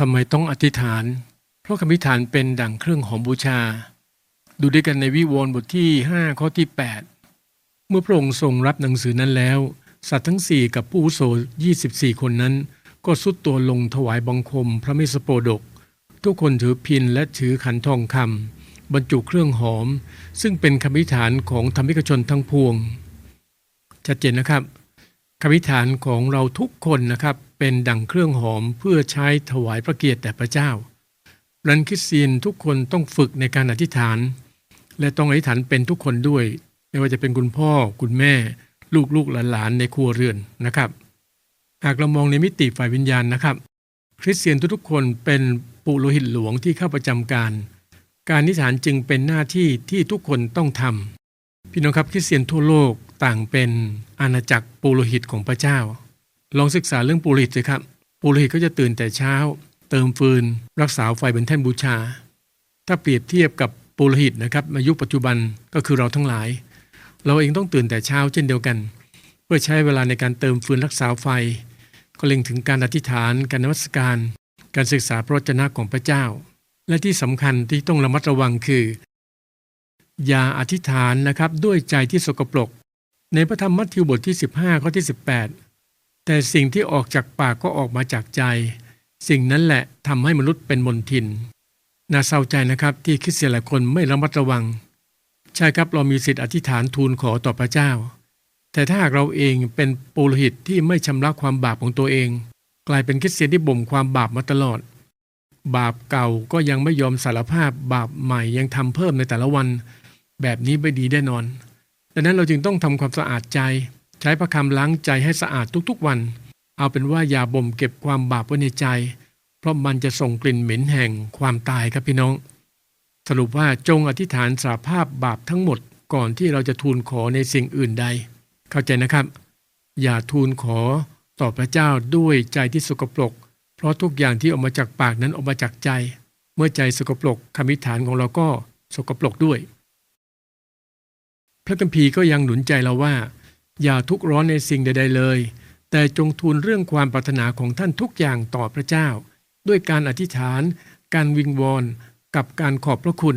ทำไมต้องอธิษฐาน เพราะคำอธิษฐานเป็นดั่งเครื่องหอมบูชา ดูด้วยกันในวิวรณ์บทที่ 5 ข้อที่ 8 เมื่อพระองค์ทรงรับหนังสือนั้นแล้ว สัตว์ทั้งสี่กับผู้โส24 คนนั้น ก็สุดตัวลงถวายบังคมพระเมสสโปดก ทุกคนถือพินและถือขันทองคำบรรจุเครื่องหอม ซึ่งเป็นคำอธิษฐานของธรรมิกชนทั้งพวงชัดเจนนะครับ คำอธิษฐานของเราทุกคนนะครับ เป็นดั่งเครื่องหอมเพื่อใช้ถวายพระเกียรติแด่พระเจ้ารันคริสเตียนทุกคนต้องฝึกในการอธิษฐาน และต้องอธิษฐานเป็นทุกคนด้วย ไม่ว่าจะเป็นคุณพ่อคุณแม่ ลูกลูกหลานๆในครัวเรือนนะครับ หากเรามองในมิติฝ่ายวิญญาณนะครับ คริสเตียนทุกๆคนเป็นปุโรหิตหลวงที่เข้าประจำการ การอธิษฐานจึงเป็นหน้าที่ที่ทุกคนต้องทำพี่น้องครับคริสเตียนทั่วโลก ต่างเป็นอาณาจักรปุโรหิตของพระเจ้า ลองศึกษาเรื่องปุโรหิตสิครับ ปุโรหิตก็จะตื่นแต่เช้า เติมฟืน รักษาไฟบนแท่นบูชา ถ้าเปรียบเทียบกับปุโรหิตนะครับในยุคปัจจุบันก็คือเราทั้งหลาย เราเองต้องตื่นแต่เช้าเช่นเดียวกัน เพื่อใช้เวลาในการเติมฟืนรักษาไฟ ก็เล็งถึงการอธิษฐาน การนมัสการ การศึกษาพระวจนะของพระเจ้า และที่สำคัญที่ต้องระมัดระวังคือ อย่าอธิษฐานนะครับด้วยใจที่สกปรก ในพระธรรมมัทธิวบทที่ 15ข้อที่ 18 แต่สิ่งที่ออกจากปากก็ออกมาจากใจ สิ่งนั้นแหละทำให้มนุษย์เป็นมนทินน่าเศร้าใจนะครับที่คริสเตียนหลายคนไม่ระมัดระวัง ใช่ครับเรามีสิทธิอธิษฐานทูลขอต่อพระเจ้า แต่ถ้าหากเราเองเป็นปุโรหิตที่ไม่ชำระความบาปของตัวเอง กลายเป็นคริสเตียนที่บ่มความบาปมาตลอด บาปเก่าก็ยังไม่ยอมสารภาพบาปใหม่ยังทำเพิ่มในแต่ละวัน แบบนี้ไม่ดีแน่นอน ดังนั้นเราจึงต้องทำความสะอาดใจ ใช้พระคำล้างใจให้สะอาดทุกๆวัน เอาเป็นว่าอย่าบ่มเก็บความบาปไว้ในใจ เพราะมันจะส่งกลิ่นเหม็นแห่งความตายครับพี่น้อง สรุปว่าจงอธิษฐานสาภาพบาปทั้งหมดก่อนที่เราจะทูลขอในสิ่งอื่นใด เข้าใจนะครับ อย่าทูลขอต่อพระเจ้าด้วยใจที่สกปรก เพราะทุกอย่างที่ออกมาจากปากนั้นออกมาจากใจ เมื่อใจสกปรกคำอธิษฐานของเราก็สกปรกด้วย ระคัมภีร์ก็ยังหนุนใจเราว่า อย่าทุกข์ร้อนในสิ่งใด ๆ เลย แต่จงทูลเรื่องความปรารถนาของท่านทุกอย่างต่อพระเจ้า ด้วยการอธิษฐาน การวิงวอนกับการขอบพระคุณ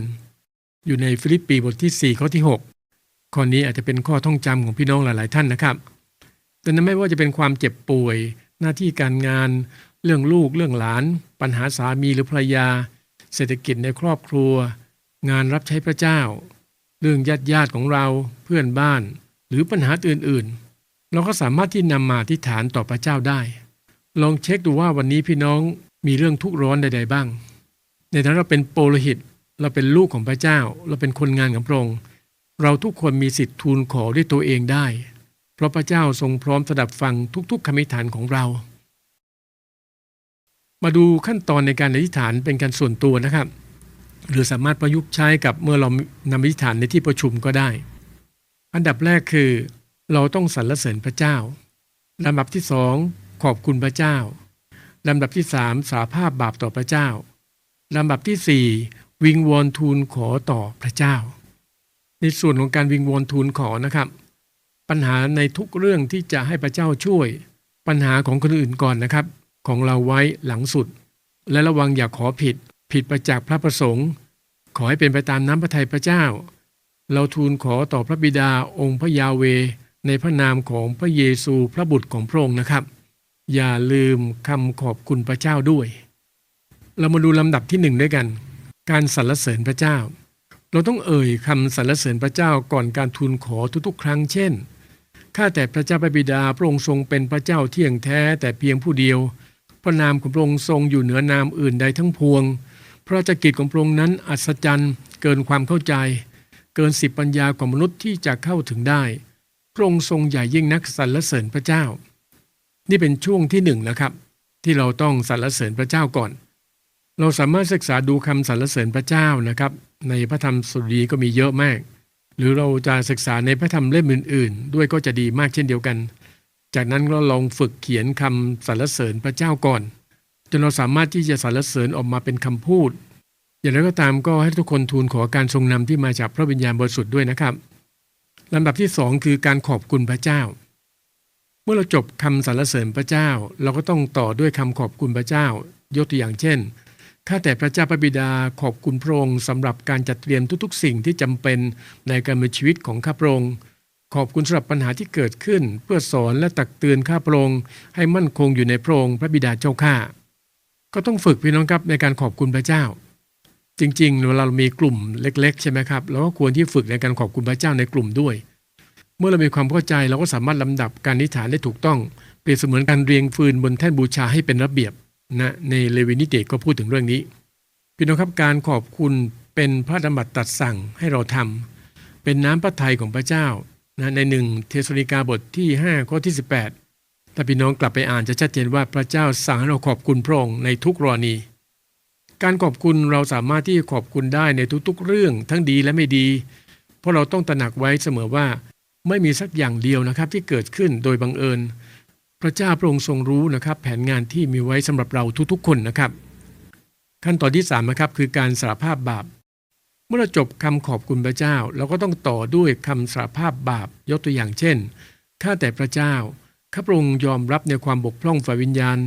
อยู่ในฟิลิปปีบทที่4ข้อที่ 6 ข้อนี้อาจจะเป็นข้อท่องจำของพี่น้องหลาย ๆ ท่านนะครับ แต่นั้นไม่ว่าจะเป็นความเจ็บป่วย หน้าที่การงาน เรื่องลูกเรื่องหลาน ปัญหาสามีหรือภรรยา เศรษฐกิจในครอบครัว งานรับใช้พระเจ้า เรื่องญาติญาติของเราเพื่อนบ้าน หรือปัญหาอื่นๆ เราก็สามารถที่นำมาที่ฐานต่อพระเจ้าได้ ลองเช็คดูว่าวันนี้พี่น้องมีเรื่องทุกข์ร้อนใด ๆ บ้าง ในฐานะเราเป็นโปรหิตเราเป็นลูกของพระเจ้า เราเป็นคนงานของพระองค์เราทุกคนมีสิทธิ์ทูลขอด้วยตัวเองได้ เพราะพระเจ้าทรงพร้อมสดับฟังทุกๆคำอธิษฐานของเรา มาดูขั้นตอนในการอธิษฐานเป็นการส่วนตัวนะครับ หรือสามารถประยุกต์ใช้กับเมื่อเรานำอธิษฐานในที่ประชุมก็ได้ อันดับแรกคือ เราต้องสรรเสริญพระเจ้าลำดับที่สองขอบคุณพระเจ้าลำดับที่สามสาภาพบาปต่อพระเจ้าลำดับที่สี่วิงวอนทูลขอต่อพระเจ้า ในส่วนของการวิงวอนทูลขอนะครับ ปัญหาในทุกเรื่องที่จะให้พระเจ้าช่วย ปัญหาของคนอื่นก่อนนะครับ ของเราไว้หลังสุด และระวังอย่าขอผิด ผิดประจากพระประสงค์ ขอให้เป็นไปตามน้ำพระทัยพระเจ้า เราทูลขอต่อพระบิดาองค์พระยาเว ในพระนามของพระเยซูพระบุตรของพระองค์นะครับ อย่าลืมคำขอบคุณพระเจ้าด้วย เรามาดูลำดับที่หนึ่งด้วยกัน การสรรเสริญพระเจ้า เราต้องเอ่ยคำสรรเสริญพระเจ้าก่อนการทูลขอทุกๆ ครั้งเช่นข้าแต่พระเจ้าพระบิดาพระองค์ทรงเป็นพระเจ้าเที่ยงแท้แต่เพียงผู้เดียว พระนามของพระองค์ทรงอยู่เหนือนามอื่นใดทั้งพวง พระราชกิจของพระองค์นั้นอัศจรรย์เกินความเข้าใจ เกินสิบปัญญาของมนุษย์ที่จะเข้าถึงได้พระองค์ทรงใหญ่ยิ่งนักสรรเสริญพระเจ้า นี่เป็นช่วงที่หนึ่งนะครับ ที่เราต้องสรรเสริญพระเจ้าก่อน เราสามารถศึกษาดูคำสรรเสริญพระเจ้านะครับ ในพระธรรมสุดีก็มีเยอะมาก หรือเราจะศึกษาในพระธรรมเล่มอื่น ๆ ด้วยก็จะดีมากเช่นเดียวกัน จากนั้นก็ลองฝึกเขียนคำสรรเสริญพระเจ้าก่อน จนเราสามารถที่จะสรรเสริญออกมาเป็นคำพูด อย่างไรก็ตามก็ให้ทุกคนทูลขอการทรงนำที่มาจากพระวิญญาณบริสุทธิ์ด้วยนะครับลำดับที่สองคือการขอบคุณพระเจ้า เมื่อเราจบคำสรรเสริญพระเจ้า เราก็ต้องต่อด้วยคำขอบคุณพระเจ้า ยกตัวอย่างเช่นข้าแต่พระเจ้าพระบิดาขอบคุณพระองค์สำหรับการจัดเตรียมทุกๆ สิ่งที่จำเป็นในการมีชีวิตของข้าพระองค์ขอบคุณสำหรับปัญหาที่เกิดขึ้น เพื่อสอนและตักเตือนข้าพระองค์ให้มั่นคงอยู่ในพระองค์พระบิดาเจ้าข้า ก็ต้องฝึกพี่น้องครับในการขอบคุณพระเจ้า จริงๆเวลาเรามีกลุ่มเล็ก ๆ ใช่ไหมครับเราก็ควรที่ฝึกในการขอบคุณพระเจ้าในกลุ่มด้วย เมื่อเรามีความเข้าใจเราก็สามารถลำดับการนิฐานได้ถูกต้อง เปรียบเสมือนการเรียงฟืนบนแท่นบูชาให้เป็นระเบียบนะในเลวินิเตก็พูดถึงเรื่องนี้พี่น้องครับการขอบคุณเป็นพระดำรัสตรัดสั่งให้เราทำเป็นน้ำพระทัยของพระเจ้านะในหนึ่งเทสโลนิกาบทที่5ข้อที่ 18 ถ้าพี่น้องกลับไปอ่านจะชัดเจนว่าพระเจ้าสั่งให้เราขอบคุณพระองค์ในทุกกรณี การขอบคุณเราสามารถที่จะขอบคุณได้ในทุกๆ เรื่องทั้งดีและไม่ดี เพราะเราต้องตระหนักไว้เสมอว่า ไม่มีสักอย่างเดียวนะครับที่เกิดขึ้นโดยบังเอิญ พระเจ้าพระองค์ทรงรู้นะครับ แผนงานที่มีไว้สำหรับเราทุกๆ คนนะครับ ขั้นตอนที่3นะครับคือการสารภาพบาป เมื่อเราจบคำขอบคุณพระเจ้า เราก็ต้องต่อด้วยคำสารภาพบาปยกตัวอย่างเช่นข้าแต่พระเจ้า ข้าพระองค์ยอมรับในความบกพร่องฝ่ายวิญญาณ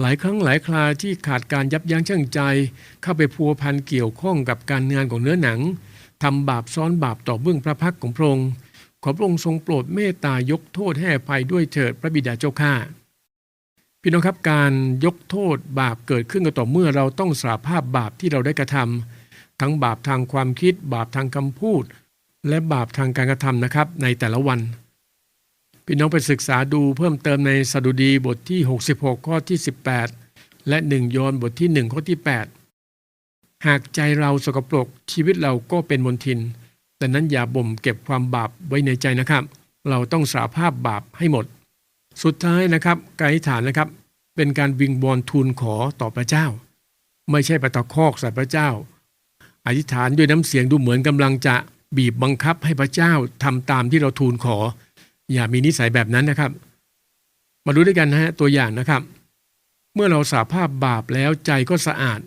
หลายครั้งหลายคราที่ขาดการยับยั้งชั่งใจ เข้าไปพัวพันเกี่ยวข้องกับการงานของเนื้อหนังทำบาปซ้อนบาปต่อเบื้องพระพักของพระองค์ขอพระองค์ทรงโปรดเมตตายกโทษให้อภัยด้วยเถิดพระบิดาเจ้าข้าพี่น้องครับการยกโทษบาปเกิดขึ้นก็ต่อเมื่อเราต้องสาภาพบาปที่เราได้กระทำทั้งบาปทางความคิด บาปทางคำพูด และบาปทางการกระทำนะครับ ในแต่ละวัน พี่น้องไปศึกษาดูเพิ่มเติมในสดุดีบทที่ 66 ข้อที่ 18 และ1โยนบทที่ 1 ข้อที่ 8 หากใจเราสกปรกชีวิตเราก็เป็นมลทิน แต่นั้นอย่าบ่มเก็บความบาปไว้ในใจนะครับ เราต้องสาภาพบาปให้หมด สุดท้ายนะครับการอธิษฐานนะครับ เป็นการวิงบอลทูลขอต่อพระเจ้า ไม่ใช่ประตะคอกใส่พระเจ้า อธิษฐานด้วยน้ำเสียงดูเหมือนกำลังจะบีบบังคับให้พระเจ้าทำตามที่เราทูลขอ อย่ามีนิสัยแบบนั้นนะครับ มาดูด้วยกันนะฮะตัวอย่างนะครับ เมื่อเราสาภาพบาปแล้วใจก็สะอาด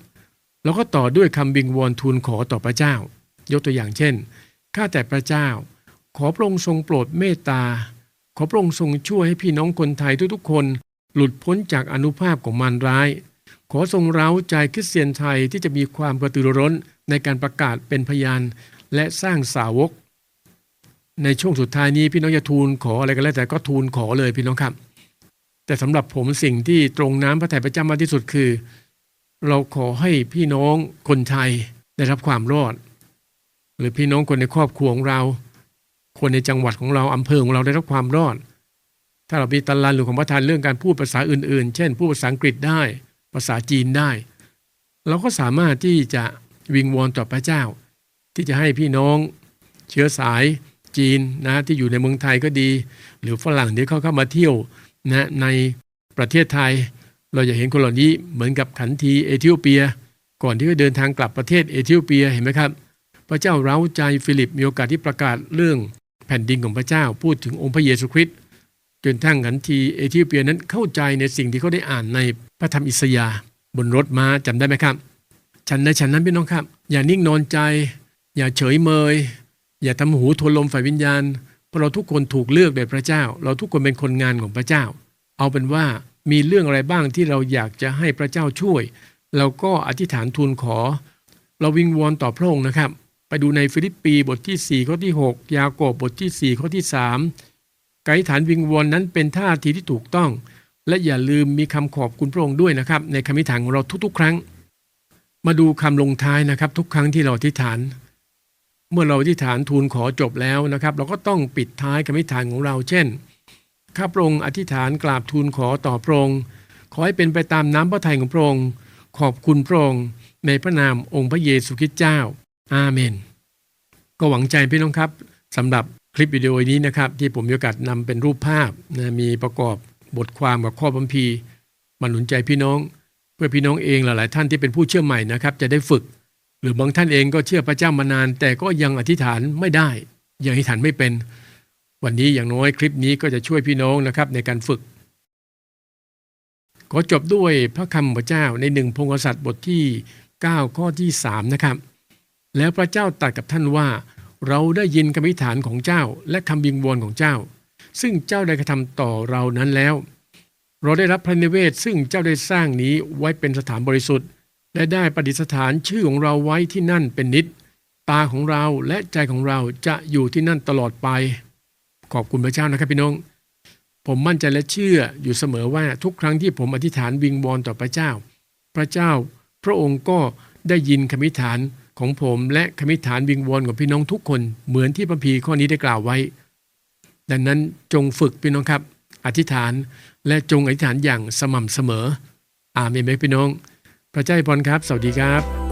เราก็ต่อด้วยคำวิงวอนทูลขอต่อพระเจ้า ยกตัวอย่างเช่นข้าแต่พระเจ้า ขอพระองค์ทรงโปรดเมตตา ขอพระองค์ทรงช่วยให้พี่น้องคนไทยทุกๆ คน หลุดพ้นจากอนุภาพของมารร้าย ขอทรงเร้าใจคริสเตียนไทยที่จะมีความกระตือร้นในการประกาศเป็นพยานและสร้างสาวก ในช่วงสุดท้ายนี้พี่น้องจะทูลขออะไรก็แล้วแต่ก็ทูลขอเลยพี่น้องครับ แต่สำหรับผมสิ่งที่ตรงน้ำพระทัยพระเจ้ามากที่สุดคือ เราขอให้พี่น้องคนไทยได้รับความรอด หรือพี่น้องคนในครอบครัวของเรา คนในจังหวัดของเราอำเภอของเราได้รับความรอด ถ้าเรามีตารางหรือของประทานเรื่องการพูดภาษาอื่น ๆ เช่นพูดภาษาอังกฤษได้ ภาษาจีนได้ เราก็สามารถที่จะวิงวอนต่อพระเจ้า ที่จะให้พี่น้องเชื้อสาย จีนนะที่อยู่ในเมืองไทยก็ดี หรือฝรั่งที่เขาเข้ามาเที่ยวนะในประเทศไทย เราจะเห็นคนเหล่านี้เหมือนกับขันทีเอธิโอเปีย ก่อนที่จะเดินทางกลับประเทศเอธิโอเปียเห็นไหมครับ พระเจ้าเร้าใจฟิลิปมีโอกาสที่ประกาศเรื่องแผ่นดินของพระเจ้าพูดถึงองค์พระเยซูคริสต์จนทั้งขันทีเอธิโอเปียนั้นเข้าใจในสิ่งที่เขาได้อ่านในพระธรรมอิสยาห์บนรถม้าจำได้ไหมครับฉันในฉันนั้นพี่น้องครับ อย่านิ่งนอนใจ อย่าเฉยเมย อย่าทำหูทวนลมฝ่ายวิญญาณ เพราะเราทุกคนถูกเลือกโดยพระเจ้า เราทุกคนเป็นคนงานของพระเจ้า เอาเป็นว่ามีเรื่องอะไรบ้างที่เราอยากจะให้พระเจ้าช่วย เราก็อธิษฐานทูลขอ เราวิงวอนต่อพระองค์นะครับ ไปดูในฟิลิปปีบทที่4ข้อที่ 6 ยากอบบทที่4ข้อที่3การอธิษฐานวิงวอนนั้นเป็นท่าทีที่ถูกต้อง และอย่าลืมมีคำขอบคุณพระองค์ด้วยนะครับ ในคำอธิษฐานของเราทุกๆ ครั้ง มาดูคำลงท้ายนะครับ ทุกครั้งที่เราอธิษฐาน เมื่อเราอธิษฐานทูลขอจบแล้วนะครับ เราก็ต้องปิดท้ายคำอธิษฐานของเราเช่นข้าพระองค์อธิษฐานกราบทูลขอต่อพระองค์ขอให้เป็นไปตามน้ำพระทัยของพระองค์ขอบคุณพระองค์ในพระนามองค์พระเยซูคริสต์เจ้า อาเมน ก็หวังใจพี่น้องครับสำหรับคลิปวิดีโอนี้นะครับ ที่ผมมีโอกาสนำเป็นรูปภาพนะมีประกอบบทความกับข้อบัมพีมาหนุนใจพี่น้อง เพื่อพี่น้องเองหลาย ๆ ท่านที่เป็นผู้เชื่อใหม่นะครับ จะได้ฝึก หรือบางท่านเองก็เชื่อพระเจ้ามานาน แต่ก็ยังอธิษฐานไม่ได้ ยังอธิษฐานไม่เป็น วันนี้อย่างน้อยคลิปนี้ก็จะช่วยพี่น้องนะครับในการฝึก ขอจบด้วยพระคำพระเจ้าในหนึ่งพงศษัตริย์บทที่ 9 ข้อที่ 3 นะครับ แล้วพระเจ้าตรัสกับท่านว่า เราได้ยินคำอธิษฐานของเจ้า และคำบิงวอนของเจ้า ซึ่งเจ้าได้กระทำต่อเรานั้นแล้ว เราได้รับพระนิเวศซึ่งเจ้าได้สร้างนี้ไว้เป็นสถานบริสุทธิ์ และได้ประดิษฐานชื่อของเราไว้ที่นั่นเป็นนิจตาของเราและใจของเราจะอยู่ที่นั่นตลอดไป ขอบคุณพระเจ้านะครับพี่น้อง ผมมั่นใจและเชื่ออยู่เสมอว่าทุกครั้งที่ผมอธิษฐานวิงวอนต่อพระเจ้า พระเจ้าพระองค์ก็ได้ยินคำิษฐานของผมและคำิษฐานวิงวอนของพี่น้องทุกคนเหมือนที่พระพีข้อนี้ได้กล่าวไว้ ดังนั้นจงฝึกพี่น้องครับ อธิษฐานและจงอธิษฐานอย่างสม่ำเสมอ อาเมนไหมพี่น้อง พระเจ้าอวยพรครับ สวัสดีครับ